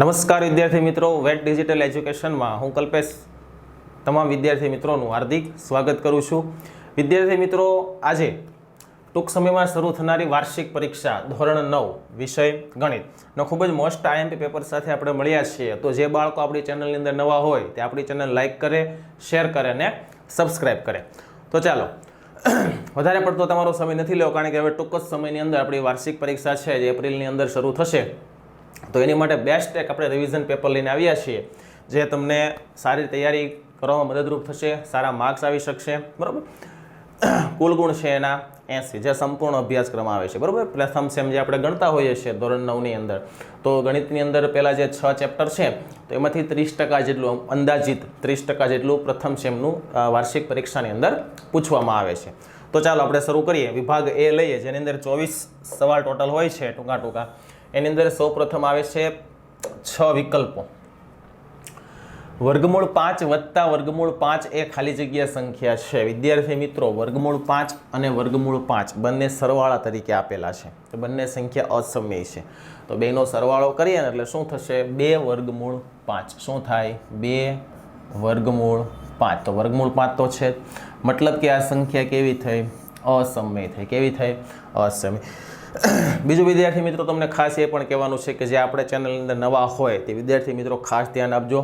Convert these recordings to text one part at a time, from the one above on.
નમસ્કાર વિદ્યાર્થી મિત્રો, વેટ ડિજિટલ એજ્યુકેશનમાં હું કલ્પેશ. તમામ વિદ્યાર્થી મિત્રોનું હાર્દિક સ્વાગત કરું છું. વિદ્યાર્થી મિત્રો, આજે ટૂંક સમયમાં શરૂ થનારી વાર્ષિક પરીક્ષા ધોરણ નવ, વિષય ગણિતનો ખૂબ જ મોસ્ટ આઈએમપી પેપર સાથે આપણે મળ્યા છીએ. તો જે બાળકો આપણી ચેનલની અંદર નવા હોય, તે આપણી ચેનલ લાઇક કરે, શેર કરે અને સબસ્ક્રાઈબ કરે. તો ચાલો, વધારે પડતો તમારો સમય નથી લેવો, કારણ કે હવે ટૂંક જ સમયની અંદર આપણી વાર્ષિક પરીક્ષા છે, જે એપ્રિલની અંદર શરૂ થશે. તો એની માટે બેસ્ટ એક આપણે રિવિઝન પેપર લઈને આવ્યા છીએ, જે તમને સારી તૈયારી કરવામાં મદદરૂપ થશે, સારા માર્ક્સ આવી શકશે, બરાબર? કુલ ગુણ છે એના એંસી, જે સંપૂર્ણ અભ્યાસક્રમ આવે છે, બરાબર? પ્રથમ સેમ જે આપણે ગણતા હોઈએ છીએ, ધોરણ નવની અંદર, તો ગણિતની અંદર પહેલાં જે છ ચેપ્ટર છે, તો એમાંથી ત્રીસ ટકા જેટલું અંદાજિત ત્રીસ ટકા જેટલું પ્રથમ સેમનું વાર્ષિક પરીક્ષાની અંદર પૂછવામાં આવે છે. તો ચાલો આપણે શરૂ કરીએ. વિભાગ એ લઈએ, જેની અંદર ચોવીસ સવાલ ટોટલ હોય છે, ટૂંકા ટૂંકા. એની અંદર સૌ પ્રથમ આવે છે છ વિકલ્પો. વર્ગમૂળ પાંચ વત્તા વર્ગમૂળ પાંચ એ ખાલી જગ્યા સંખ્યા છે. વિદ્યાર્થી મિત્રો, વર્ગમૂળ પાંચ અને વર્ગમૂળ પાંચ બંને સરવાળા તરીકે આપેલા છે. તો બંને સંખ્યા અસમય છે. તો બેનો સરવાળો કરીએ ને એટલે શું થશે? બે વર્ગમૂળ પાંચ. શું થાય? બે વર્ગમૂળ પાંચ. તો વર્ગમૂળ પાંચ તો છે મતલબ કે આ સંખ્યા કેવી થઈ? અસમય થઈ. કેવી થઈ? અસમય. બીજું વિદ્યાર્થી મિત્રો, તમને ખાસ એ પણ કહેવાનું છે કે જે આપણે ચેનલની અંદર નવા હોય તે વિદ્યાર્થી મિત્રો, ખાસ ધ્યાન આપજો.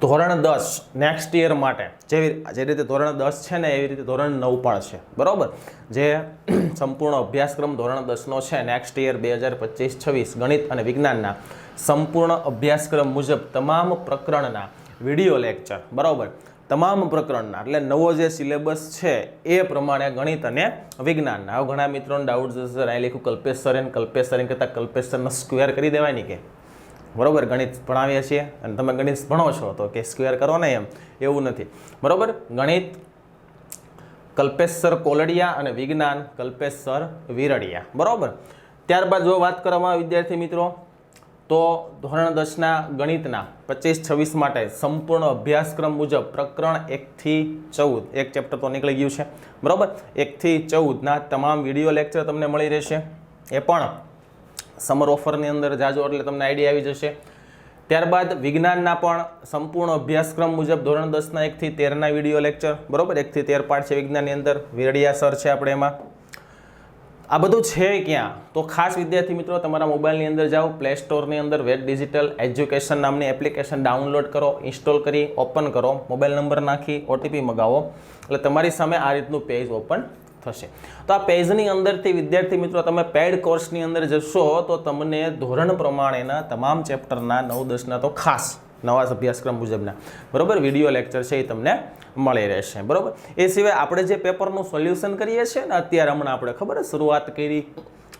ધોરણ દસ નેક્સ્ટ યર માટે જેવી જે રીતે ધોરણ દસ છે ને, એવી રીતે ધોરણ નવ પણ છે. બરાબર? જે સંપૂર્ણ અભ્યાસક્રમ ધોરણ દસનો છે નેક્સ્ટ યર બે હજાર પચીસ છવ્વીસ, ગણિત અને વિજ્ઞાનના સંપૂર્ણ અભ્યાસક્રમ મુજબ તમામ પ્રકરણના વીડિયો લેક્ચર બરાબર? તમામ પ્રકરણના, એટલે નવો જે સિલેબસ છે, એ પ્રમાણે ગણિત અને વિજ્ઞાનના. હવે ઘણા મિત્રોને ડાઉટ જશે સર અહીં લખ્યું કલ્પેશ સર એને કલ્પેશ સર કરતાં કલ્પેશ સરનો સ્ક્વેર કરી દેવાય કે? બરાબર, ગણિત ભણાવીએ છીએ અને તમે ગણિત ભણો છો, તો કે સ્ક્વેર કરો ને એમ? એવું નથી. બરાબર? ગણિત, કલ્પેશ સર કોલડિયા અને વિજ્ઞાન, કલ્પેશ સર વિરડિયા. બરોબર? ત્યારબાદ જો વાત કરવામાં વિદ્યાર્થી મિત્રો તો ધોરણ દસના ગણિતના પચીસ છવ્વીસ માટે સંપૂર્ણ અભ્યાસક્રમ મુજબ પ્રકરણ એકથી ચૌદ, એક ચેપ્ટર તો નીકળી ગયું છે. બરાબર? એકથી ચૌદના તમામ વીડિયો લેક્ચર તમને મળી રહેશે. એ પણ સમર ઓફરની અંદર જાજો એટલે તમને આઈડિયા આવી જશે. ત્યારબાદ વિજ્ઞાનના પણ સંપૂર્ણ અભ્યાસક્રમ મુજબ ધોરણ દસના એકથી તેરના વીડિયો લેક્ચર બરાબર? એકથી તેર પાઠ છે વિજ્ઞાનની અંદર. વેરડિયા સર છે આપણે એમાં. આ બધું છે ક્યાં? તો ખાસ વિદ્યાર્થી મિત્રો, તમારા મોબાઈલની અંદર જાઓ પ્લે સ્ટોરની અંદર વેબ ડિજિટલ એજ્યુકેશન નામની એપ્લિકેશન ડાઉનલોડ કરો, ઇન્સ્ટોલ કરી, ઓપન કરો, મોબાઈલ નંબર નાખી ઓટીપી મગાવો. એટલે તમારી સામે આ રીતનું પેજ ઓપન થશે. તો આ પેજની અંદરથી વિદ્યાર્થી મિત્રો, તમે પેડ કોર્સની અંદર જશો તો તમને ધોરણ પ્રમાણેના તમામ ચેપ્ટરના નવ દસના તો ખાસ નવા અભ્યાસક્રમ મુજબના. બરાબર? વીડિયો લેક્ચર છે એ તમને મળી રહેશે. બરાબર? એ સિવાય આપણે જે પેપરનું સોલ્યુશન કરીએ છીએ ને, અત્યારે હમણાં આપણે ખબર શરૂઆત કરી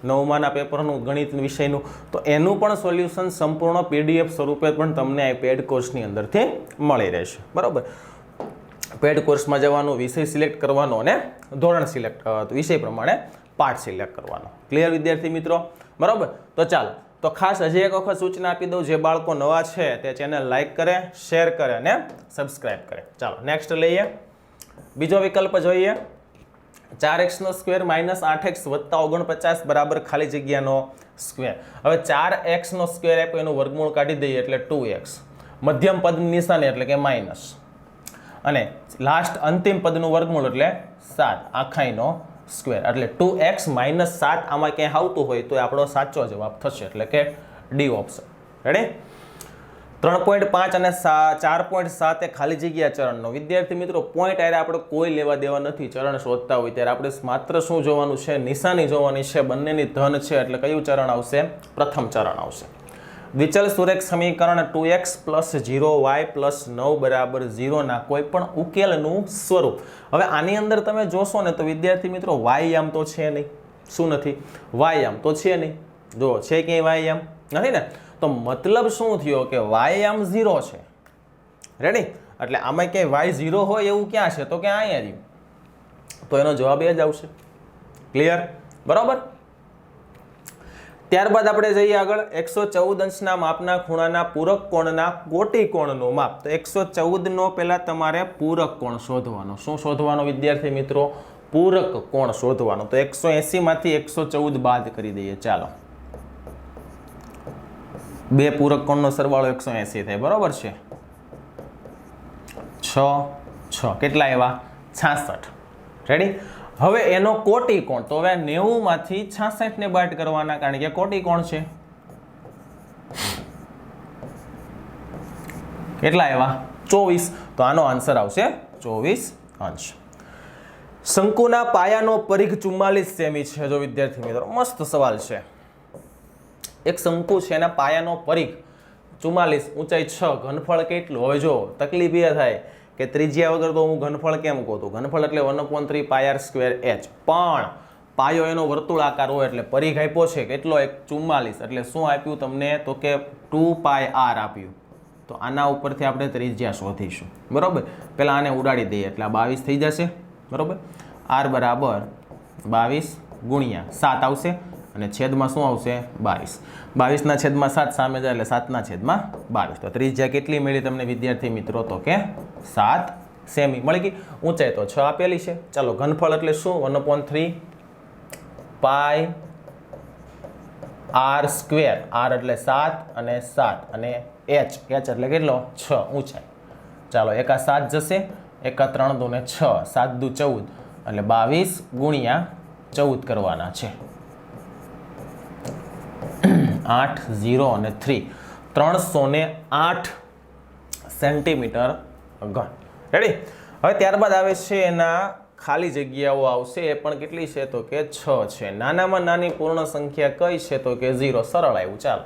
નવમાના પેપરનું ગણિત વિષયનું, તો એનું પણ સોલ્યુશન સંપૂર્ણ પીડીએફ સ્વરૂપે પણ તમને આ પેડ કોર્સની અંદરથી મળી રહેશે. બરાબર? પેડ કોર્સમાં જવાનું, વિષય સિલેક્ટ કરવાનો અને ધોરણ સિલેક્ટ વિષય પ્રમાણે પાઠ સિલેક્ટ કરવાનો. ક્લિયર વિદ્યાર્થી મિત્રો? બરાબર? તો ચાલો તો ખાસ હજી એક વખત સૂચના આપી દઉં, જે બાળકો નવા છે તે ચેનલ લાઇક કરે શેર કરે અને સબસ્ક્રાઇબ કરે. ચાલો નેક્સ્ટ લઈએ. બીજો વિકલ્પ જોઈએ. ચાર એક્સનો સ્ક્વેર માઇનસ આઠ એક્સ વત્તા ઓગણપચાસ બરાબર ખાલી જગ્યાનો સ્ક્વેર હવે ચાર એક્સનો સ્ક્વેર આપ્યો, એનું વર્ગમૂળ કાઢી દઈએ એટલે ટુ એક્સ. મધ્યમ પદ નિશાની એટલે કે માઇનસ અને લાસ્ટ અંતિમ પદનું વર્ગમૂળ એટલે સાત, આખાઈનો સ્ક્વેર. એટલે ટુ એક્સ માઇનસ સાત આમાં ક્યાંય આવતું હોય તો એ આપણો સાચો જવાબ થશે. એટલે કે ડી ઓપ્શન. રેડી ત્રણ પોઈન્ટ પાંચ અને ચાર પોઈન્ટ સાત એ ખાલી જગ્યા ચરણનો. વિદ્યાર્થી મિત્રો પોઈન્ટ આરે આપણે કોઈ લેવા દેવા નથી. ચરણ શોધતા હોય ત્યારે આપણે માત્ર શું જોવાનું છે? નિશાની જોવાની છે. બંનેની ધન છે. એટલે કયું ચરણ આવશે? પ્રથમ ચરણ આવશે. વિચલ સુરેખ સમીકરણ two x plus zero y plus નવ બરાબર ઝીરોના કોઈ પણ ઉકેલનું સ્વરૂપ. હવે આની અંદર તમે જોશો ને તો વિદ્યાર્થી મિત્રો વાયામ તો છે નહીં. શું નથી? વાયામ તો છે નહીં. જો છે ક્યાંય વાયામ નથી ને? તો મતલબ શું થયો કે વાયામ ઝીરો છે. રેડી એટલે આમાં ક્યાંય વાય ઝીરો હોય એવું ક્યાં છે? તો ક્યાં અહીંયા રહ્યું તો એનો જવાબ એ જ આવશે. ક્લિયર બરાબર? ત્યારબાદ આપણે જઈએ આગળ. એકસો ચૌદ અંશના માપના ખૂણાના પૂરક કોણના કોટી કોણનું માપ. તો એકસો ચૌદનો પહેલાં તમારે પૂરક કોણ શોધવાનો. શું શોધવાનો વિદ્યાર્થી મિત્રો? પૂરક કોણ શોધવાનો. તો એકસો એંસીમાંથી એકસો ચૌદ બાદ કરી દઈએ. ચાલો. બે પૂરક કોણનો સરવાળો એકસો એંસી થાય. બરાબર છે? છ છ. કેટલા એવા છાસઠ. રેડી હવે એનો કોટી કોણ? તો હવે નેવુંમાંથી છાસઠને બાદ કરવાના, કારણ કે કોટી કોણ છે? કેટલા એવા ચોવીસ. તો આનો આન્સર આવશે ચોવીસ અંશ. શંકુના પાયાનો પરિઘ ચુમ્માલીસ સેમી છે. જો વિદ્યાર્થી મિત્રો, મસ્ત સવાલ છે. એક શંકુ છે, એના પાયાનો પરિઘ ચુમ્માલીસ, ઊંચાઈ છ, ઘનફળ કેટલું? હવે જો, તકલીફ એ થાય. કે ત્રિજ્યા વગર તો હું ઘનફળ કેમ કહું તો ઘનફળ એટલે one upon three pi r square h પણ પાયો એનો વર્તુળાકાર હોય એટલે પરિઘ આપ્યો છે કેટલો? એક ચુમ્માલીસ. એટલે શું આપ્યું તમને? તો કે ટુ પાય આર આપ્યું. તો આના ઉપરથી આપણે ત્રિજ્યા શોધીશું. બરાબર? પહેલાં આને ઉડાડી દઈએ એટલે આ બાવીસ થઈ જશે. બરાબર? આર બરાબર બાવીસ ગુણ્યા સાત આવશે અને છેદમાં શું આવશે? બાવીસ. બાવીસના છેદમાં સાત સામે જાય એટલે સાતના છેદમાં બાવીસ. તો ત્રિજ્યા કેટલી મળી તમને વિદ્યાર્થી મિત્રો? તો કે સાત સેમી. મળી ગઈ ઊંચાઈ તો છ આપેલી છે. ચાલો ઘનફળ એટલે શું? One point three pi r square r એટલે સાત અને સાત અને એચ એચ એટલે કેટલો? છ ઊંચાઈ. ચાલો એકા સાત જશે. એકા ત્રણ દુ ને છ. સાત દુ ચૌદ. એટલે બાવીસ ગુણ્યા ચૌદ કરવાના છે. આઠ ઝીરો અને થ્રી ત્રણસો આઠ સેન્ટીમીટર ઘન રેડી હવે ત્યારબાદ આવે છે એના ખાલી જગ્યાઓ આવશે. એ પણ કેટલી છે તો કે છ છે. નાનામાં નાની પૂર્ણ સંખ્યા કઈ છે તો કે ઝીરો? સરળ આવ્યું. ચાલો.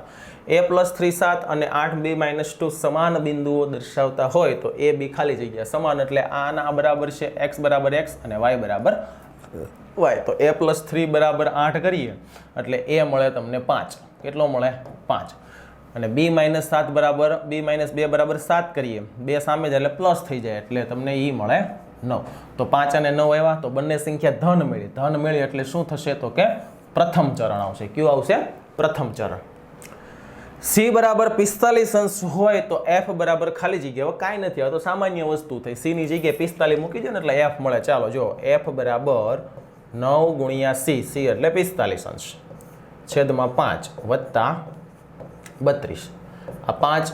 એ પ્લસ થ્રી સાત અને આઠ બી માઇનસ ટુ સમાન બિંદુઓ દર્શાવતા હોય તો એ બી ખાલી જગ્યા સમાન. એટલે આના બરાબર છે એક્સ બરાબર એક્સ અને વાય બરાબર વાય તો એ પ્લસ થ્રી બરાબર આઠ કરીએ. એટલે એ મળે તમને પાંચ. કેટલો મળે? પાંચ. અને બી માઇનસ સાત બરાબર બી માઇનસ બે બરાબર સાત કરીએ. બે સામે જ એટલે પ્લસ થઈ જાય એટલે તમને ઈ મળે નવ. તો પાંચ અને નવ આવ્યા, તો બંને સંખ્યા ધન મળી ધન મેળી એટલે શું થશે તો કે પ્રથમ ચરણ આવશે. કયું આવશે? પ્રથમ ચરણ. સી બરાબર પિસ્તાલીસ અંશ હોય તો એફ બરાબર ખાલી જગ્યા કાંઈ નથી હવે તો સામાન્ય વસ્તુ થઈ. સીની જગ્યાએ પિસ્તાલીસ મૂકી દો ને એટલે એફ મળે. ચાલો જો એફ બરાબર નવ ગુણ્યા સી સી એટલે પિસ્તાલીસ અંશ. છેદમાં પાંચ વત્તા બત્રીસ. આ પાંચ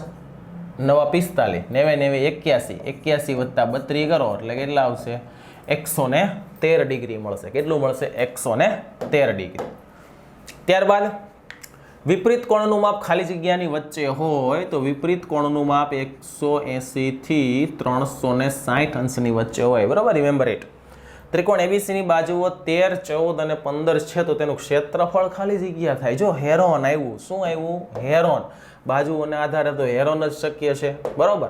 નવા પિસ્તાલીસ, નેવે નેવે એક્યાસી. એક્યાસી વત્તા બત્રીસ કરો એટલે કેટલા આવશે? એકસો ને તેર ડિગ્રી મળશે. કેટલું મળશે? એકસો ને તેર ડિગ્રી. ત્યારબાદ વિપરીત કોણનું માપ ખાલી જગ્યાની વચ્ચે હોય તો વિપરીત કોણનું માપ એકસો એંસીથી ત્રણસો ને સાઠ અંશની વચ્ચે હોય. બરાબર? રિમેમ્બર ઇટ ત્રિકોણ એબીસીની બાજુઓ તેર, ચૌદ અને પંદર છે, તો તેનું ક્ષેત્રફળ ખાલી જગ્યા થાય. જો હેરોન આવ્યું, શું આવ્યું? હેરોન. બાજુઓને આધારે તો હેરોન જ શક્ય છે. બરાબર?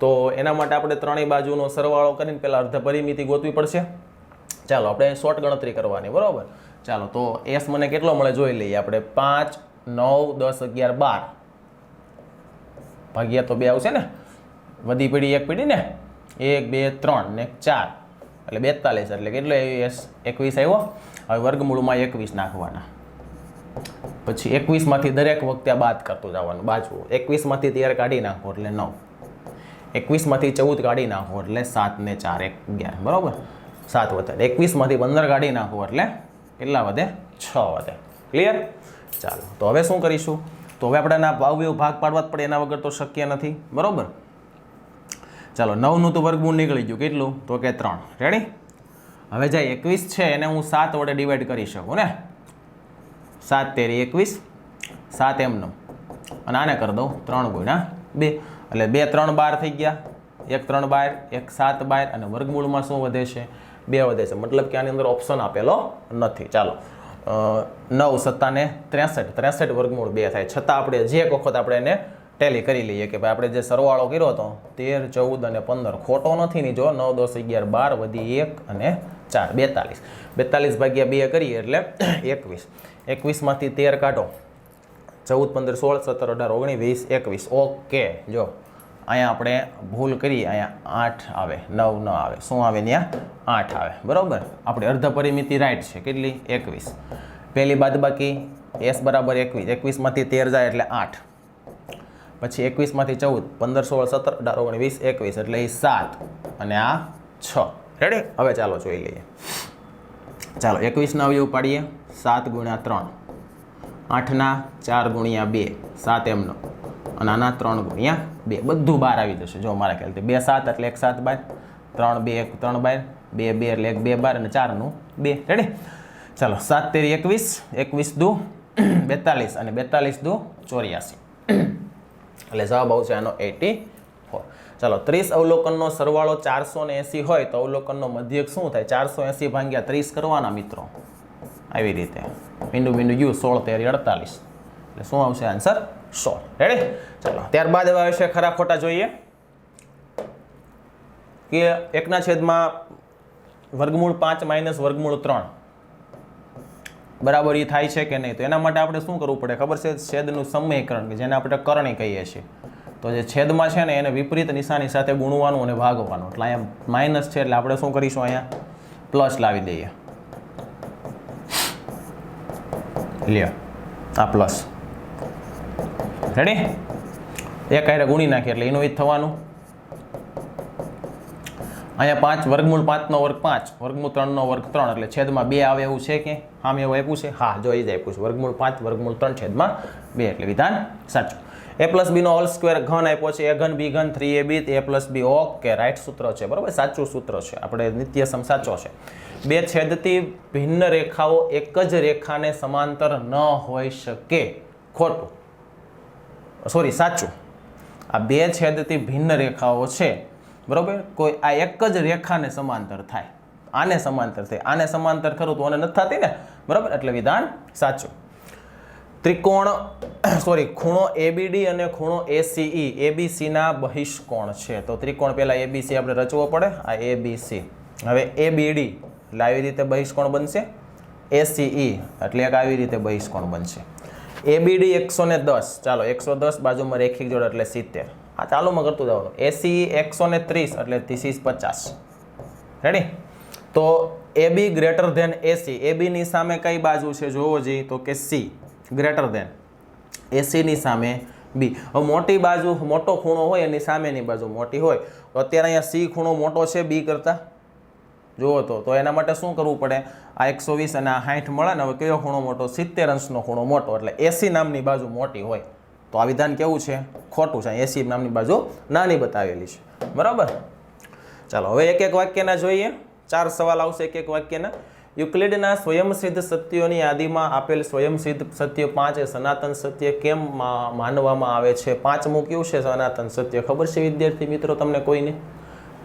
તો એના માટે આપણે ત્રણેય બાજુનો સરવાળો કરીને પહેલાં અર્ધ પરિમિતિ ગોતવી પડશે. ચાલો, આપણે શોર્ટ ગણતરી કરવાની, બરાબર? ચાલો, તો એસ મને કેટલો મળે જોઈ લઈએ આપણે. પાંચ, નવ, દસ, અગિયાર, બાર. ભાગ્યા તો બે આવશે ને? વધી પીડી એક પીડી ને એક, બે, ત્રણ ને ચાર. એટલે બેતાલીસ, એટલે કેટલો એસ? એકવીસ આવ્યો? હવે વર્ગમૂળમાં એકવીસ નાખવાના. પછી એકવીસમાંથી દરેક વખતે આ બાદ કરતું જવાનું બાજુ એકવીસમાંથી તેર કાઢી નાખો એટલે નવ. એકવીસમાંથી ચૌદ કાઢી નાખો એટલે સાત ને ચાર અગિયાર, બરાબર? સાત વધે. એકવીસમાંથી પંદર કાઢી નાખો એટલે કેટલા વધે? છ વધે. ક્લિયર ચાલો. તો હવે શું કરીશું? તો હવે આપણે આના ભાવ ભાગ પાડવા જ પડે એના વગર તો શક્ય નથી. બરાબર? ચાલો, નવનું તો વર્ગમૂળ નીકળી ગયું. કેટલું? તો કે ત્રણ. રેડી હવે જે એકવીસ છે, એને હું સાત વડે ડિવાઈડ કરી શકું, ને? સાત તેરી એકવીસ, સાત એમનો. અને આને કરી દઉં ત્રણ ગુણ્યા બે. એટલે બે ત્રણ બાર થઈ ગયા. એક ત્રણ બાર, એક સાત બાર, અને વર્ગમૂળમાં શું વધે છે? બે વધે છે. મતલબ કે આની અંદર ઓપ્શન આપેલો નથી. ચાલો નવ સત્તાને ત્રેસઠ. ત્રેસઠ વર્ગમૂળ બે થાય. છતાં આપણે જે એક વખત આપણે એને ટેલી કરી લઈએ કે ભાઈ આપણે જે સરવાળો કર્યો હતો તેર, ચૌદ અને પંદર, ખોટો નથી ની જો નવ, દસ, અગિયાર, બાર વધી એક અને ચાર, બેતાલીસ. બેતાલીસ ભાગ્યા બે કરીએ એટલે એકવીસ. એકવીસમાંથી તેર કાઢો. ચૌદ, પંદર, સોળ, સત્તર, અઢાર, ઓગણીસ, વીસ, એકવીસ. ઓકે. જો, અહીંયા આપણે ભૂલ કરી, અહીંયા આઠ આવે, નવ ન આવે. શું આવે ત્યાં આઠ આવે. બરાબર? આપણે અર્ધ પરિમિતિ રાઈટ છે. કેટલી? એકવીસ. પહેલી બાદબાકી, એસ બરાબર એકવીસ. એકવીસમાંથી તેર જાય એટલે આઠ. પછી એકવીસમાંથી ચૌદ પંદર સોળ સત્તર અઢાર ઓગણીસ વીસ એકવીસ એટલે એ સાત અને આ છ. રેડી હવે ચાલો જોઈ લઈએ. ચાલો એકવીસના અવયવ પાડીએ. સાત ગુણ્યા ત્રણ. આઠના ચાર ગુણ્યા બે. સાત એમનો. અને આના ત્રણ ગુણ્યા બે. બધું બહાર આવી જશે જો મારા ખ્યાલથી. બે સાત એટલે એક સાત બાર. ત્રણ બે એક ત્રણ બાર. બે બે એટલે એક બે બાર અને ચારનું બે. રેડી ચાલો સાત તેરી એકવીસ. એકવીસ દુ બેતાલીસ અને બેતાલીસ દુ ચોર્યાસી. એટલે જવાબ આવશે આનો એટી ચાલો, ત્રીસ અવલોકનનો સરવાળો ચારસો ને એંસી હોય તો અવલોકનનો મધ્યક શું થાય? ચારસો એંસી ભાંગ્યા ત્રીસ કરવાના મિત્રો. આવી રીતે. બિંદુ બિંદુ યુ, સોળ તેરી અડતાલીસ. એટલે શું આવશે? આન્સર સોળ. રેડી ચાલો, ત્યારબાદ એવા આવશે ખરા ખોટા જોઈએ. કે એકના છેદમાં વર્ગમૂળ પાંચ માઇનસ વર્ગમૂળ ત્રણ. બરાબર એ થાય છે કે નહીં? તો એના માટે આપણે શું કરવું પડે? ખબર છે? છેદનું સમયકરણ કે જેને આપણે કરણી કહીએ છીએ. તો જે છેદમાં છે ને, એને વિપરીત નિશાની સાથે ગુણવાનું અને ભાગવાનું. એટલે અહીંયા માઇનસ છે, એટલે આપણે શું કરીશું અહીંયા? પ્લસ લાવી દઈએ. લ્યો, આ પ્લસ. રેડી? એક હારે ગુણી નાખીએ, એટલે એનું એ જ થવાનું. અહીંયા પાંચ, વર્ગમૂળ પાંચનો વર્ગ પાંચ, વર્ગમૂળ ત્રણનો વર્ગ ત્રણ, એટલે છેદમાં બે આવે એવું છે કે? આમ એવું આપ્યું છે? હા, જો એ જ આપ્યું છે. વર્ગમૂળ પાંચ, વર્ગમૂળ ત્રણ, છેદમાં બે, એટલે વિધાન સાચું. એ પ્લસ બીનો હોલ સ્ક્વેર ઘન આપ્યો છે. એ ઘન બી ઘન three a b a plus b okay right સૂત્ર છે. બરાબર? સાચું સૂત્ર છે. આપણે નિત્યસમ સાચો છે. બે છેદથી ભિન્ન રેખાઓ એક જ રેખાને સમાંતર ન હોઈ શકે. ખોટું. સોરી સાચું. આ બે છેદથી ભિન્ન રેખાઓ છે. બરોબર? કોઈ આ એક જ રેખાને સમાંતર થાય. આને સમાંતર થાય. આને સમાંતર ખરું તો આને નથી થતી ને? બરાબર? એટલે વિધાન સાચું. ત્રિકોણ સોરી ખૂણો એબીડી અને ખૂણો એસીઈ એબીસીના બહિષ્કોણ છે. તો ત્રિકોણ પહેલાં એબીસી આપણે રચવો પડે. આ એબીસી હવે એબીડી એટલે આવી રીતે બહિષ્કોણ બનશે. એસીઈ એટલે એક આવી રીતે બહિષ્કોણ બનશે. એબીડી એકસો ને દસ. ચાલો, એકસો દસ બાજુમાં રેખિક જોડ એટલે સિત્તેર. આ ચાલુમાં કરતું જવાનું. એસી એકસો ને ત્રીસ એટલે ત્રીસીસ પચાસ. રેડી તો એબી ગ્રેટર ધેન એસી એબીની સામે કઈ બાજુ છે જોવો જોઈએ તો કે સી ગ્રેટર ધેન એસીની સામે બી મોટી બાજુ, મોટો ખૂણો હોય એની સામેની બાજુ મોટી હોય. તો અત્યારે અહીંયા સી ખૂણો મોટો છે બી કરતાં. જુઓ તો તો એના માટે શું કરવું પડે? આ એકસો વીસ અને આ સાઠ મળે ને, હવે કયો ખૂણો મોટો? સિત્તેર અંશનો ખૂણો મોટો. એટલે એસી નામની બાજુ મોટી હોય. તો આ વિધાન કેવું છે? ખોટું છે. એસી નામની બાજુ નાની બતાવેલી છે. બરાબર? ચાલો, હવે એક એક વાક્યના જોઈએ. ચાર સવાલ આવશે એક એક વાક્યના. યુક્લિડના સ્વયંસિદ્ધ સત્યોની યાદીમાં આપેલ સ્વયંસિદ્ધ સત્ય પાંચ સનાતન સત્ય કેમ માનવામાં આવે છે? પાંચમું કયું છે સનાતન સત્ય? ખબર છે વિદ્યાર્થી મિત્રો તમને કોઈને?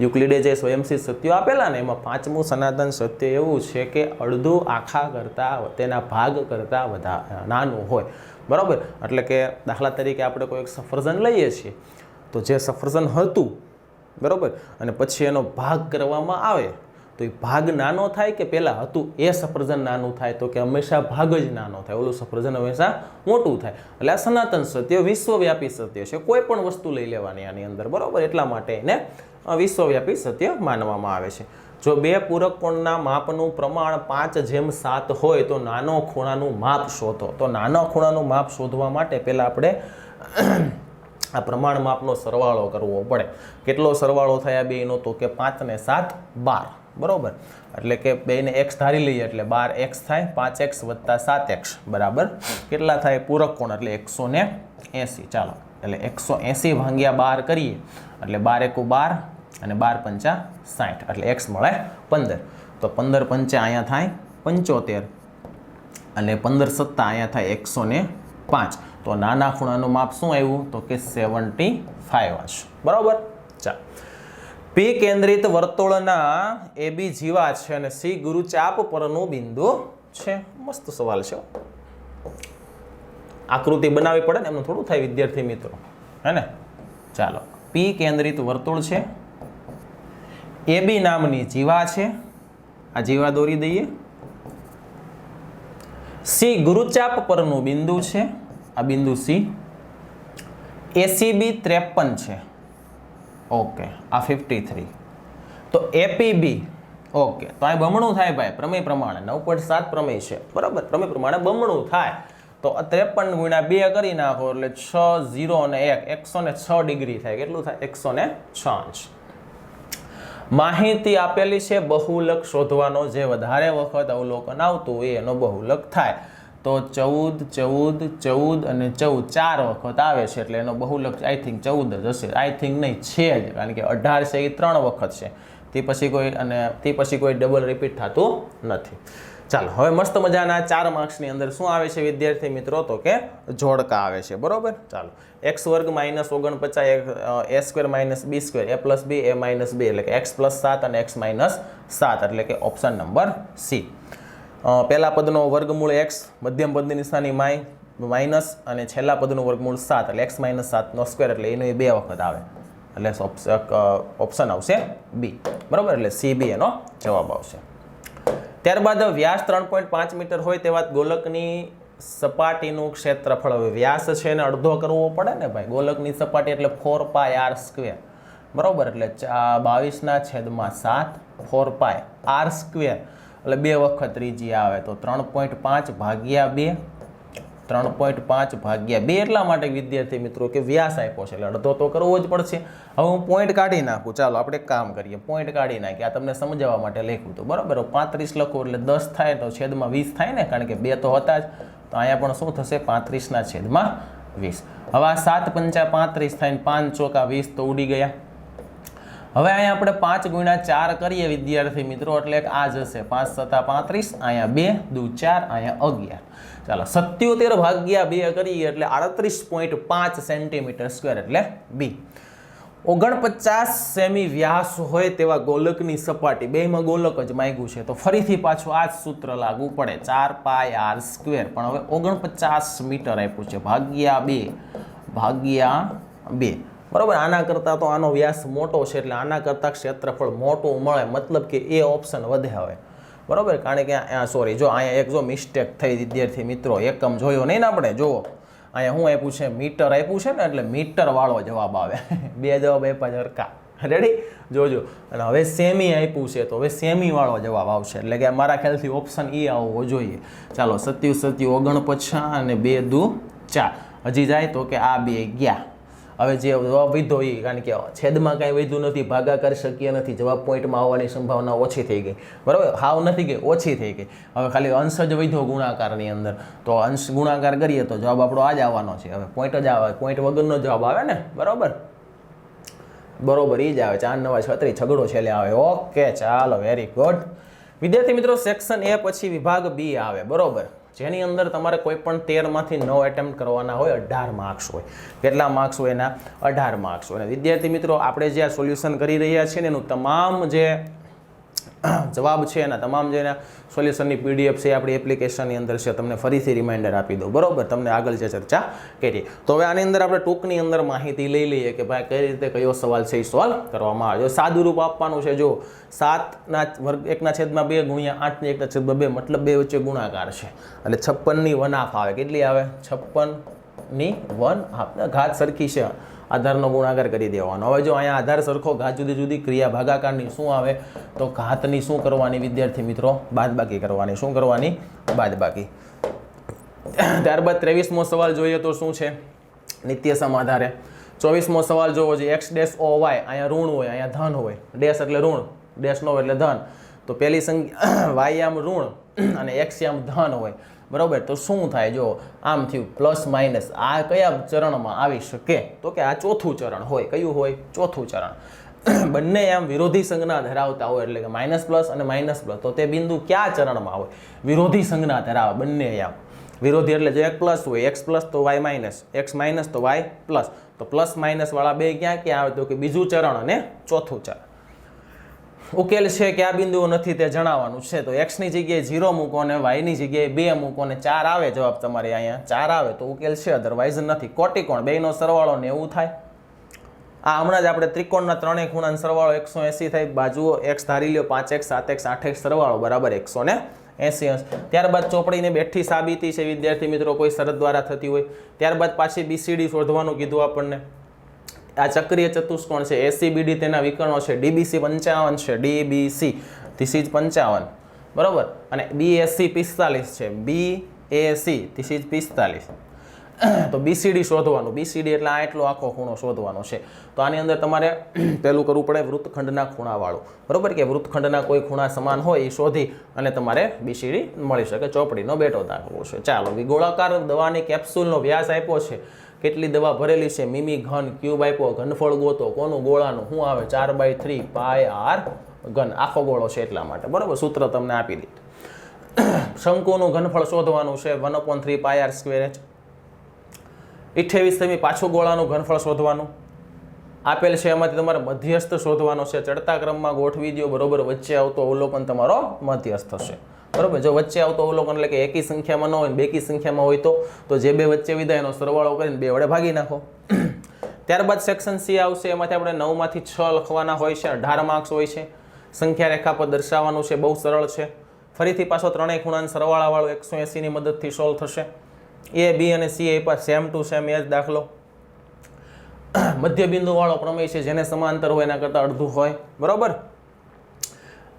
યુક્લિડે જે સ્વયંસિદ્ધ સત્યો આપેલા ને, એમાં પાંચમું સનાતન સત્ય એવું છે કે અડધું આખા કરતાં, તેના ભાગ કરતાં વધારે, નાનું હોય. બરાબર? એટલે કે દાખલા તરીકે આપણે કોઈ એક સફરજન લઈએ છીએ, તો જે સફરજન હતું, બરાબર? અને પછી એનો ભાગ કરવામાં આવે, તો એ ભાગ નાનો થાય કે પહેલાં હતું? એ સફરજન નાનું થાય તો કે હંમેશા ભાગ જ નાનો થાય. ઓલું સફરજન હંમેશા મોટું થાય. એટલે આ સનાતન સત્ય, વિશ્વવ્યાપી સત્ય છે. કોઈ પણ વસ્તુ લઈ લેવાની આની અંદર, બરાબર? એટલા માટે એને વિશ્વવ્યાપી સત્ય માનવામાં આવે છે. જો બે પૂરક કોણના માપનું પ્રમાણ પાંચ જેમ સાત હોય તો નાનો ખૂણાનું માપ શોધો. તો નાના ખૂણાનું માપ શોધવા માટે પહેલાં આપણે આ પ્રમાણ માપનો સરવાળો કરવો પડે. કેટલો સરવાળો થયા બેનો તો કે પાંચ ને સાત બાર. બરાબર? એટલે કે બેને એક્સ ધારી લઈએ એટલે બાર એક્સ થાય, પાંચ એક્સ વત્તા સાત એક્સ. બરાબર? કેટલા થાય? પૂરક કોણ એટલે એકસો એંસી. ચાલો. એટલે એકસો એંસી ભાંગ્યા બાર કરીએ. એટલે બાર એકુ બાર અને બાર પંચા સાઠ, એટલે એક્સ મળે પંદર. તો પંદર પંચે અહીંયા થાય પંચોતેર અને પંદર સત્તા અહીંયા થાય એકસો ને પાંચ. તો નાના ખૂણાનું માપ શું આવ્યું? તો કે સેવન્ટી ફાઈવ અંશ બરાબર? ચાલ પી કેન્દ્રિત વર્તુળના એ બી જીવા છે અને સી ગુરુચાપ પરનું બિંદુ છે. મસ્ત સવાલ છે આકૃતિ બનાવવી પડે ને એમનું થોડું થાય વિદ્યાર્થી મિત્રો. હે ને? ચાલો. પી કેન્દ્રિત વર્તુળ છે. એ બી નામની જીવા છે. આ જીવા દોરી દઈએ. સી ગુરુચાપ પરનું બિંદુ છે. આ બિંદુ સી. એસીબી ત્રેપન છે. ઓકે, આ ફિફ્ટી થ્રી તો એપીબી ઓકે. તો આ બમણું થાય ભાઈ, પ્રમેય પ્રમાણે. નવ પોઈન્ટ સાત પ્રમેય છે. બરાબર? પ્રમેય પ્રમાણે બમણું થાય. તો ત્રેપન ગુણ્યા બે કરી નાખો એટલે છ, ઝીરો અને એક. એકસો ને છ ડિગ્રી થાય. કેટલું થાય? એકસો ને છ અંશ માહિતી આપેલી છે, બહુલક શોધવાનો જે વધારે વખત અવલોકન આવતું હોય એનો બહુલક થાય. તો ચૌદ ચૌદ ચૌદ અને ચૌદ ચાર વખત આવે છે એટલે એનો બહુલક આઈ થિંક ચૌદ જ હશે. આઈ થિંક નહીં, છે જ, કારણ કે અઢાર છે એ ત્રણ વખત છે. તે પછી કોઈ, અને તે પછી કોઈ ડબલ રિપીટ થતું નથી. ચાલો, હવે મસ્ત મજાના ચાર માર્ક્સની અંદર શું આવે છે વિદ્યાર્થી મિત્રો? તો કે જોડકા આવે છે, બરોબર? ચાલો એક્સ વર્ગ માઇનસ ઓગણપચાસ a square minus b square a plus b a minus b એટલે કે એક્સ પ્લસ સાત અને એક્સ માઇનસ સાત, એટલે કે ઓપ્શન નંબર સી પહેલા પદનો વર્ગમૂળ એક્સ મધ્યમ પદની નિશાની માય માઇનસ અને છેલ્લા પદનું વર્ગમૂળ સાત, એટલે એક્સ માઇનસ સાતનો સ્ક્વેર એટલે એનો એ બે વખત આવે. એટલે ઓપ્શન આવશે બી બરાબર? એટલે સી બી એનો જવાબ આવશે. ત્યારબાદ વ્યાસ ત્રણ પોઈન્ટ પાંચ મીટર હોય તેવા ગોલકની સપાટીનું ક્ષેત્રફળ હવે વ્યાસ છે એને અડધો કરવો પડે ને ભાઈ? ગોલકની સપાટી એટલે ફોર પાય આર સ્ક્વેર બરાબર? એટલે બાવીસના છેદમાં સાત ફોર પાય આર સ્ક્વેર એટલે બે વખત ત્રીજી આવે તો ત્રણ પોઈન્ટ પાંચ ભાગ્યા બે ત્રણ પોઈન્ટ પાંચ ભાગ્યા બે. એટલા માટે વિદ્યાર્થી મિત્રો કે વ્યાસ આપ્યો છે. એટલે અડધો તો કરવો જ પડશે. હવે હું પોઈન્ટ કાઢી નાખું. ચાલો, આપણે કામ કરીએ. પોઈન્ટ કાઢી નાખીએ. આ તમને સમજાવવા માટે લખ્યું તો બરાબર? પાંત્રીસ લખો એટલે દસ થાય તો છેદમાં વીસ થાય ને? કારણ કે બે તો હતા જ. તો અહીંયા પણ શું થશે? પાંત્રીસના છેદમાં વીસ. હવે આ સાત પંચા પાંત્રીસ થાય ને પાંચ ચોકા વીસ તો ઉડી ગયા. હવે અહીંયા આપણે પાંચ ગુણ્યા ચાર કરીએ વિદ્યાર્થી મિત્રો, એટલે આ જશે પાંચ સત્તા પાંત્રીસ, અહીંયા બે, દુ ચાર, અહીંયા અગિયાર. ચાલો, સત્યોતેર ભાગ્યા બે કરીએ એટલે આડત્રીસ પોઈન્ટ પાંચ સેન્ટીમીટર સ્ક્વેર, એટલે બી. ઓગણપચાસ સેમી વ્યાસ હોય તેવા ગોલકની સપાટી બેમાં ગોલક જ માગ્યું છે, તો ફરીથી પાછું આ જ સૂત્ર લાગુ પડે, ચાર પાય આર સ્ક્વેર. પણ હવે ઓગણપચાસ મીટર આપ્યું છે, ભાગ્યા બે ભાગ્યા બે. બરાબર? આના કરતાં તો આનો વ્યાસ મોટો છે એટલે આના કરતાં ક્ષેત્રફળ મોટું મળે. મતલબ કે એ ઓપ્શન વધે હવે. બરાબર? કારણ કે સોરી જો અહીંયા એક જો મિસ્ટેક થઈ વિદ્યાર્થી મિત્રો, એકમ જોયો નહીં ને આપણે? જુઓ. અહીંયા હું આપ્યું છે મીટર આપ્યું છે ને એટલે મીટરવાળો જવાબ આવે. બે જવાબ આપ્યા જરકા રેડી જોજો. અને હવે સેમી આપ્યું છે તો હવે સેમીવાળો જવાબ આવશે. એટલે કે મારા ખ્યાલથી ઓપ્શન એ આવવો જોઈએ. ચાલો, સત્યુ સત્યુ, ઓગણપચાસ અને બે દુ ચાર. હજી જાય તો કે આ બે ગયા. હવે જે જવાબ વિધો એ કારણ કે છેદમાં કાંઈ વધ્યું નથી ભાગાકાર શક્ય નથી, જવાબ પોઈન્ટમાં આવવાની સંભાવના ઓછી થઈ ગઈ. બરાબર? હાવ નથી ગઈ, ઓછી થઈ ગઈ. હવે ખાલી અંશ જ વધ્યો ગુણાકારની અંદર. તો અંશ ગુણાકાર કરીએ તો જવાબ આપણો આ જ આવવાનો છે. હવે પોઈન્ટ જ આવે, પોઈન્ટ વગરનો જવાબ આવે ને? બરાબર? બરોબર એ જ આવે. ચાર, નવા છત્રી છગડો છેલ્લે આવે. ઓકે, ચાલો વેરી ગુડ વિદ્યાર્થી મિત્રો સેક્શન એ પછી વિભાગ બી આવે. બરોબર? જેની અંદર તમારે કોઈ પણ તેરમાંથી નવ એટેમ્પ્ટ કરવાના હોય, અઢાર માર્ક્સ હોય. કેટલા માર્ક્સ હોય એના? અઢાર માર્ક્સ હોય. વિદ્યાર્થી મિત્રો, આપણે જે આ સોલ્યુશન કરી રહ્યા છીએ ને, એનું તમામ જે જવાબ છે એના તમામ જે સોલ્યુશનની પીડીએફ છે આપણી એપ્લિકેશનની અંદર છે, તમને ફરીથી રિમાઇન્ડર આપી દઉં. બરાબર? તમને આગળ જે ચર્ચા કરી. તો હવે આની અંદર આપણે ટૂંકની અંદર માહિતી લઈ લઈએ કે ભાઈ કઈ રીતે કયો સવાલ છે એ સોલ્વ કરવામાં આવે સાદું રૂપ આપવાનું છે, જો સાતના વર્ગ એકના છેદમાં બે ગુણ્યા આઠની એકના છેદમાં બે મતલબ બે વચ્ચે ગુણાકાર છે. એટલે છપ્પનની વન હાફ આવે. કેટલી આવે? છપ્પનની વન હાફ ઘાત સરખી છે. આધારનો ગુણાકાર કરી દેવાનો. હવે જો અહીંયા આધાર સરખો ઘાત જુદી જુદી ક્રિયા ભાગાકારની શું આવે, તો ઘાતની શું કરવાની વિદ્યાર્થી મિત્રો? બાદબાકી કરવાની. શું કરવાની? બાદબાકી. ત્યારબાદ ત્રેવીસમો સવાલ જોઈએ તો શું છે? નિત્ય સમ આધારે. ચોવીસમો સવાલ જોવો છે એક્સ ડેશ ઓ વાય અહીંયા ઋણ હોય, અહીંયા ધન હોય. ડેશ એટલે ઋણ ડેશ નો એટલે ધન. તો પહેલી સંખ્યા વાય આમ ઋણ અને એક્સ આમ ધન હોય. બરાબર? તો શું થાય? જો આમ થયું પ્લસ માઇનસ આ કયા ચરણમાં આવી શકે? તો કે આ ચોથું ચરણ હોય. કયું હોય? ચોથું ચરણ. બંને આમ વિરોધી સંજ્ઞા ધરાવતા હોય, એટલે કે માઇનસ પ્લસ અને માઇનસ પ્લસ તો તે બિંદુ કયા ચરણમાં હોય? વિરોધી સંજ્ઞા ધરાવે બંને આમ. વિરોધી એટલે જો એક પ્લસ હોય એક્સ પ્લસ તો વાય માઇનસ એક્સ માઇનસ તો વાય પ્લસ તો પ્લસ માઇનસ વાળા બે ક્યાં ક્યાં આવે? તો કે બીજું ચરણ અને ચોથું ચરણ. ઉકેલ છે કે આ બિંદુઓ નથી તે જણાવવાનું છે. તો એક્સની જગ્યાએ ઝીરો મૂકો અને વાયની જગ્યાએ બે મૂકો અને ચાર આવે જવાબ તમારે અહીંયા. ચાર આવે તો ઉકેલ છે અધરવાઇઝ નથી. કોટિકોણ બેનો સરવાળો નેવું થાય. આ હમણાં જ આપણે ત્રિકોણના ત્રણેય ખૂણાનો સરવાળો એકસો એંસી થાય. બાજુઓ એક્સ ધારી લ્યો, પાંચ એક્સ, સાત એક્સ, આઠ એક્સ સરવાળો બરાબર એકસો ને એંસી અંશ. ત્યારબાદ ચોપડીને બેઠી સાબિતી છે વિદ્યાર્થી મિત્રો, કોઈ શરત દ્વારા થતી હોય. ત્યારબાદ પાછી બીસીડી શોધવાનું કીધું આપણને. આ ચક્રીય ચતુષ્કોણ છે. એસીબીડી તેના વિકર્ણો છે. ડીબીસી પંચાવન છે. ડીબીસી ધીસ પંચાવન. બરોબર? અને બીએસસી પિસ્તાલીસ છે. બી એસી ધીસ ઇઝ પિસ્તાલીસ. તો બીસીડી શોધવાનું. બીસીડી એટલે આ એટલો આખો ખૂણો શોધવાનો છે. તો આની અંદર તમારે પહેલું કરવું પડે વૃત્તખંડના ખૂણાવાળું. બરોબર કે વૃત્તખંડના કોઈ ખૂણા સમાન હોય એ શોધી અને તમારે બીસીડી મળી શકે. ચોપડીનો બેટો દાખવો છે. ચાલો ગોળાકાર દવાની કેપ્સ્યુલનો વ્યાસ આપ્યો છે. કેટલી દવા ભરેલી છે? મિમી ઘન, ક્યુબ આપ્યો, ઘનફળ ગોતો, કોનું ગોળાનું, શું આવે? ચાર બાય થ્રી પાય આર ઘન. આખો ગોળો છે એટલા માટે. બરાબર? સૂત્ર તમને આપી દીધું. શંકુનું ઘનફળ શોધવાનું છે. One upon three pi r square h અઠ્યાવીસ તમે પાછું ગોળાનું ઘનફળ શોધવાનું. આપેલ છે એમાંથી તમારે મધ્યસ્થ શોધવાનો છે. ચડતા ક્રમમાં ગોઠવી દો બરોબર? વચ્ચે આવતો અવલોકન તમારો મધ્યસ્થ હશે. બરોબર? જો વચ્ચે આવતો અવલોકન એટલે કે એકી સંખ્યામાં ન હોય બેકી સંખ્યામાં હોય તો તો જે બે વચ્ચે વિધાય એનો સરવાળો કરીને બે વડે ભાગી નાખો. ત્યારબાદ સેક્શન સી આવશે, એમાંથી આપણે નવમાંથી છ લખવાના હોય છે, અઢાર માર્ક્સ હોય છે. સંખ્યા રેખા પર દર્શાવવાનું છે, બહુ સરળ છે. ફરીથી પાછો ત્રણેય ખૂણાના સરવાળાવાળો એકસો એંસીની મદદથી સોલ્વ થશે. એ બી અને સી એ પર સેમ ટુ સેમ એ જ દાખલો. મધ્ય બિંદુવાળો પ્રમેય છે, જેને સમાંતર હોય એના કરતાં અડધું હોય. બરોબર?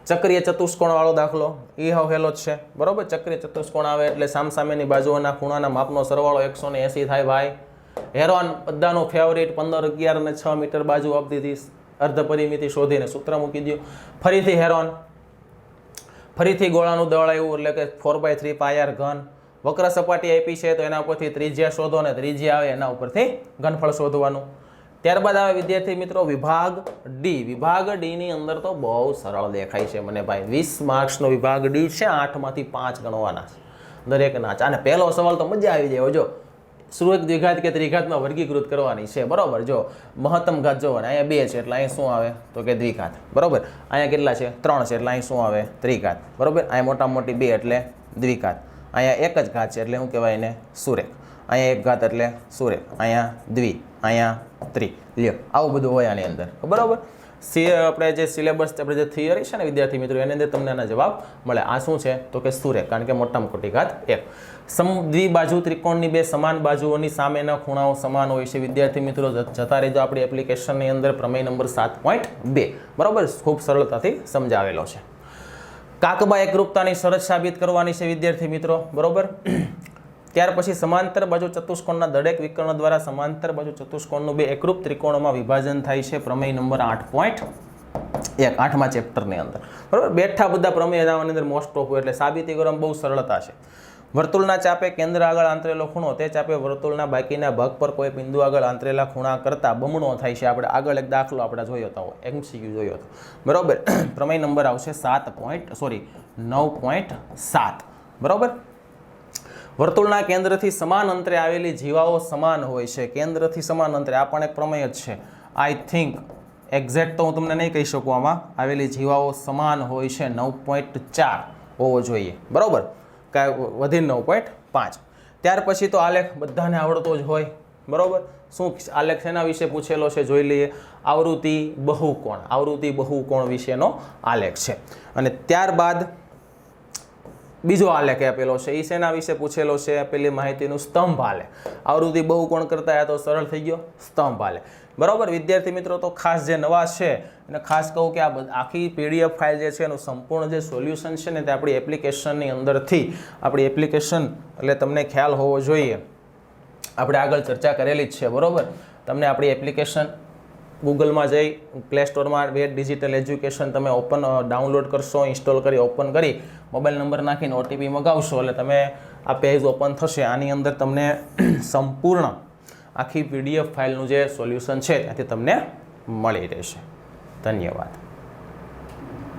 ચક્રીય ચતુષ્કોણ વાળો દાખલો. એ હાવ હેલો જ છે. બરોબર? ચક્રીય ચતુષ્કોણ આવે એટલે સામસામેની બાજુઓના ખૂણાના માપનો સરવાળો એકસો ને એંસી થાય ભાઈ. હેરોન બધાનો ફેવરિટ પંદર અગિયાર અને છ મીટર બાજુ આપી દીધી અર્ધ પરિમિતિ શોધીને સૂત્ર મૂકી દઉં ફરીથી હેરોન. ફરીથી ગોળાનું દળ આવ્યું એટલે કે ફોર બાય થ્રી પાયર ઘન. વક્ર સપાટી આપી છે તો એના ઉપરથી ત્રિજ્યા શોધો ને ત્રિજ્યા આવે એના ઉપરથી ઘનફળ શોધવાનું. ત્યારબાદ આવે વિદ્યાર્થી મિત્રો વિભાગ ડી વિભાગ ડીની અંદર તો બહુ સરળ દેખાય છે મને ભાઈ. વીસ માર્ક્સનો વિભાગ ડી છે, આઠમાંથી પાંચ ગણવાના છે. દરેકના છે. અને પહેલો સવાલ તો મજા આવી જાય. જો સુરત દ્વિઘાત કે ત્રિઘાતમાં વર્ગીકૃત કરવાની છે. બરાબર? જો, મહત્તમ ઘાત જોવાના અહીંયા બે છે, એટલે અહીં શું આવે? તો કે દ્વિઘાત. બરાબર? અહીંયા કેટલા છે? ત્રણ છે, એટલે અહીં શું આવે? ત્રિઘાત. બરાબર? અહીંયા મોટા મોટી બે, એટલે દ્વિઘાત. અહીંયા એક જ ઘાત છે, એટલે શું કહેવાય એને સુરેખ અહીંયા એક ઘાત, એટલે સુરેખ અહીંયા દ્વિ. અહીંયા ત્રિ લ્યો આવું બધું હોય આની અંદર. બરાબર? સી આપણે જે સિલેબસ આપણે જે થિયરી છે ને, વિદ્યાર્થી મિત્રો, એની અંદર તમને આના જવાબ મળે. આ શું છે? તો કે સૂર્ય, કારણ કે મોટામાં મોટી ઘાત એક. સમ દ્વિબાજુ ત્રિકોણની બે સમાન બાજુઓની સામેના ખૂણાઓ સમાન હોય છે. વિદ્યાર્થી મિત્રો જતા રહેજો આપણી એપ્લિકેશનની અંદર, પ્રમેય નંબર સાત પોઈન્ટ બે. બરાબર? ખૂબ સરળતાથી સમજાવેલો છે. કાકબા એકરૂપતાની શરત સાબિત કરવાની છે, વિદ્યાર્થી મિત્રો. બરોબર? ત્યાર પછી સમાંતર બાજુ ચતુષ્કોણના દરેક વિકર્ણ દ્વારા સમાંતર બાજુ ચતુષ્કોણનું બે એકરૂપ ત્રિકોણોમાં વિભાજન થાય છે. પ્રમેય નંબર આઠ પોઈન્ટ એક, આઠમા ચેપ્ટરની અંદર. બરાબર? બેઠા બધા પ્રમેય આની અંદર મોસ્ટ ઓફ એટલે સાબિતી કરવામાં બહુ સરળતા છે. વર્તુળના ચાપે કેન્દ્ર આગળ આંતરેલો ખૂણો, તે ચાપે વર્તુળના બાકીના ભાગ પર કોઈ બિંદુ આગળ આંતરેલા ખૂણા કરતાં બમણો થાય છે. આપણે આગળ એક દાખલો આપણે જોયો હતો એમસીક્યુ જોયો હતો બરાબર? પ્રમેય નંબર આવશે સાત પોઈન્ટ સોરી નવ પોઈન્ટ સાત. બરાબર? વર્તુળના કેન્દ્રથી સમાન અંતરે આવેલી જીવાઓ સમાન હોય છે. કેન્દ્રથી સમાન અંતરે આ પણ એક પ્રમેય જ છે. આઈ થિંક એક્ઝેક્ટ તો હું તમને નહીં કહી શકું આમાં. આવેલી જીવાઓ સમાન હોય છે નવ પોઈન્ટ ચાર હોવો જોઈએ. બરાબર? કાંઈ વધીને નવ પોઈન્ટ પાંચ. ત્યાર પછી તો આલેખ બધાને આવડતો જ હોય. બરાબર? શું આલેખ શેના વિશે પૂછેલો છે જોઈ લઈએ. આવૃત્તિ બહુકોણ. આવૃત્તિ બહુકોણ વિશેનો આલેખ છે. અને ત્યારબાદ બીજો આલેખ આપેલો છે એ શેના વિશે પૂછેલો છે પેલી માહિતીનું સ્તંભ આલેખ. આવૃત્તિ બહુ કોણ કરતા આ તો સરળ થઈ ગયો, સ્તંભ આલેખ. બરાબર, વિદ્યાર્થી મિત્રો, તો ખાસ જે નવા છે અને ખાસ કહું કે આ આખી પીડીએફ ફાઇલ જે છે, એનું સંપૂર્ણ જે સોલ્યુશન છે ને તે આપણી એપ્લિકેશનની અંદરથી, આપણી એપ્લિકેશન, એટલે તમને ખ્યાલ હોવો જોઈએ. આપણે આગળ ચર્ચા કરેલી જ છે, બરાબર? તમને આપણી એપ્લિકેશન ગૂગલમાં જઈ પ્લે સ્ટોરમાં વેટ ડિજિટલ એજ્યુકેશન તમે ઓપન ડાઉનલોડ કરશો ઇન્સ્ટોલ કરી ઓપન કરી મોબાઈલ નંબર નાખીને ઓટીપી મગાવશો. એટલે તમે આ પેજ ઓપન થશે. આની અંદર તમને સંપૂર્ણ આખી પીડીએફ ફાઇલનું જે સોલ્યુશન છે, ત્યાંથી તમને મળી રહેશે. ધન્યવાદ.